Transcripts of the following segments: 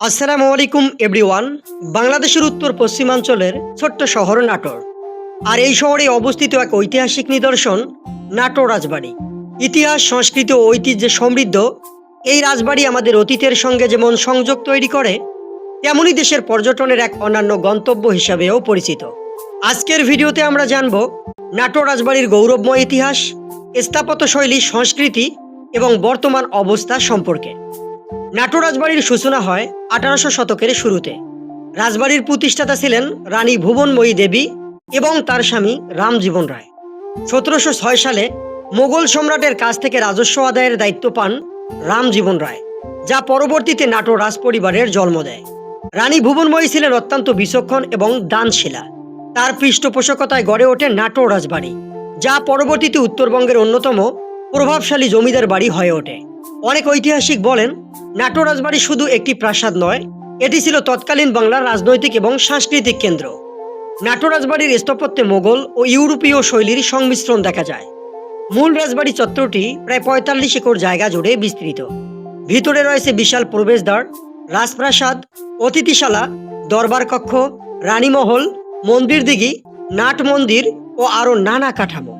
আসসালামু আলাইকুম এভরিওয়ান। বাংলাদেশের উত্তর পশ্চিমাঞ্চলের ছোট্ট শহর নাটোর। আর এই শহরে অবস্থিত এক ঐতিহাসিক নিদর্শন, নাটোর রাজবাড়ি। ইতিহাস, সংস্কৃতি ও ঐতিহ্যে সমৃদ্ধ। এই রাজবাড়ি আমাদের অতীতের সঙ্গে যেমন সংযোগ তৈরি করে, তেমনই দেশের পর্যটনের এক অন্যান্য গন্তব্য হিসাবেও পরিচিত। আজকের ভিডিওতে আমরা জানব নাটোর রাজবাড়ির গৌরবময় ইতিহাস স্থাপত্য শৈলী সংস্কৃতি এবং বর্তমান অবস্থা সম্পর্কে। নাটোর রাজবাড়ির সূচনা হয় আঠারোশো শতকের শুরুতে। রাজবাড়ির প্রতিষ্ঠাতা ছিলেন রানী ভুবনময়ী দেবী এবং তার স্বামী রামজীবন রায়। সতেরোশো ছয় সালে মোগল সম্রাটের কাছ থেকে রাজস্ব আদায়ের দায়িত্ব পান রামজীবন রায়, যা পরবর্তীতে নাটোর রাজপরিবারের জন্ম দেয়। রানী ভুবনময়ী ছিলেন অত্যন্ত বিচক্ষণ এবং দানশীলা। তার পৃষ্ঠপোষকতায় গড়ে ওঠে নাটোর রাজবাড়ি যা পরবর্তীতে উত্তরবঙ্গের অন্যতম প্রভাবশালী জমিদার বাড়ি হয়ে ওঠে। অনেক ঐতিহাসিক বলেন নাটোর রাজবাড়ি শুধু একটি প্রাসাদ নয়, এটি ছিল তৎকালীন বাংলার রাজনৈতিক এবং সাংস্কৃতিক কেন্দ্র। নাটোর রাজবাড়ির স্থাপত্যে মোগল ও ইউরোপীয় শৈলীর সংমিশ্রণ দেখা যায়। মূল রাজবাড়ি চত্বরটি প্রায় পঁয়তাল্লিশ একর জায়গা জুড়ে বিস্তৃত। ভিতরে রয়েছে বিশাল প্রবেশদ্বার, রাজপ্রাসাদ, অতিথিশালা, দরবার কক্ষ, রানীমহল, মন্দির দিঘি, নাট মন্দির ও আরও নানা কাঠামো।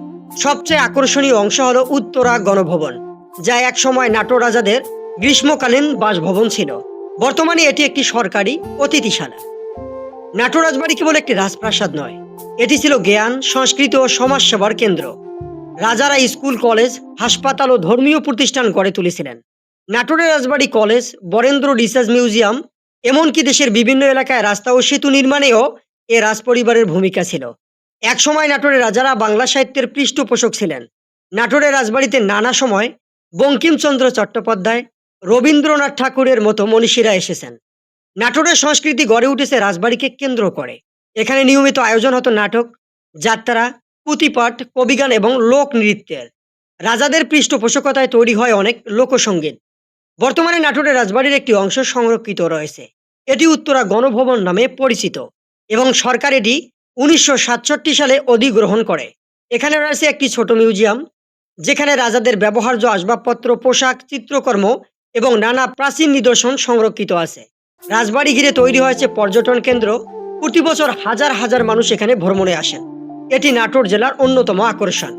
সবচেয়ে আকর্ষণীয় অংশ হল উত্তরা গণভবন। যা একসময় নাটোর রাজাদের গ্রীষ্মকালীন বাসভবন ছিল। বর্তমানে এটি একটি সরকারি অতিথিশালা। নাটোর রাজবাড়ি কেবল একটি রাজপ্রাসাদ নয়, এটি ছিল জ্ঞান, সংস্কৃতি ও সমাজসেবার কেন্দ্র। রাজারা স্কুল, কলেজ, হাসপাতাল ও ধর্মীয় প্রতিষ্ঠান গড়ে তুলেছিলেন। নাটোরের Rajbari college, Barendra research museum, এমনকি দেশের বিভিন্ন এলাকায় রাস্তা ও সেতু নির্মাণেও এ রাজপরিবারের ভূমিকা ছিল। একসময় নাটোরের রাজারা বাংলা সাহিত্যের পৃষ্ঠপোষক ছিলেন। নাটোরের রাজবাড়িতে নানা সময় বঙ্কিমচন্দ্র চট্টোপাধ্যায়, রবীন্দ্রনাথ ঠাকুরের মতো মনীষীরা এসেছেন। নাটোরের সংস্কৃতি গড়ে উঠেছে রাজবাড়িকে কেন্দ্র করে। এখানে নিয়মিত আয়োজন হতো নাটক, যাত্রা, পুঁথিপাঠ, কবিগান এবং লোক নৃত্যের। রাজাদের পৃষ্ঠপোষকতায় তৈরি হয় অনেক লোকসঙ্গীত বর্তমানে নাটোরের রাজবাড়ির একটি অংশ সংরক্ষিত রয়েছে। এটি উত্তরা গণভবন নামে পরিচিত এবং সরকার এটি উনিশশো সাতষট্টি সালে অধিগ্রহণ করে। এখানে রয়েছে একটি ছোট মিউজিয়াম যেখানে রাজাদের ব্যবহার্য আসবাবপত্র, পোশাক, চিত্রকর্ম এবং নানা প্রাচীন নিদর্শন সংরক্ষিত আছে। রাজবাড়ি ঘিরে তৈরি হয়েছে পর্যটন কেন্দ্র। প্রতি বছর হাজার হাজার মানুষ এখানে ভ্রমণে আসেন। এটি নাটোর জেলার অন্যতম আকর্ষণ।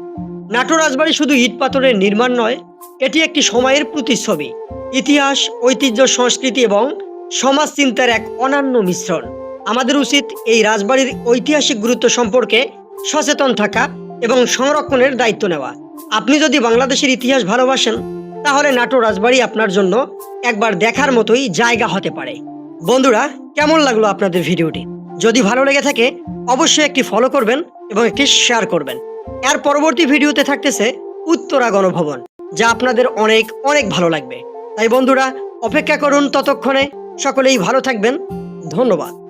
নাটোর রাজবাড়ি শুধু ইট পাথরের নির্মাণ নয়, এটি একটি সময়ের প্রতিচ্ছবি। ইতিহাস, ঐতিহ্য, সংস্কৃতি এবং সমাজ চিন্তার এক অনন্য মিশ্রণ। আমাদের উচিত এই রাজবাড়ির ঐতিহাসিক গুরুত্ব সম্পর্কে সচেতন থাকা এবং সংরক্ষণের দায়িত্ব নেওয়া। আপনি যদি বাংলাদেশের ইতিহাস ভালোবাসেন, তাহলে নাটোর রাজবাড়ি আপনার জন্য একবার দেখার মতোই জায়গা হতে পারে। বন্ধুরা, কেমন লাগল আপনাদের ভিডিওটি? যদি ভালো লেগে থাকে, অবশ্যই একটি ফলো করবেন এবং একটি শেয়ার করবেন। এর পরবর্তী ভিডিওতে থাকতেছে উত্তরা গণভবন, যা আপনাদের অনেক অনেক ভালো লাগবে। তাই বন্ধুরা, অপেক্ষা করুন ততক্ষণে। সকলেই ভালো থাকবেন। ধন্যবাদ।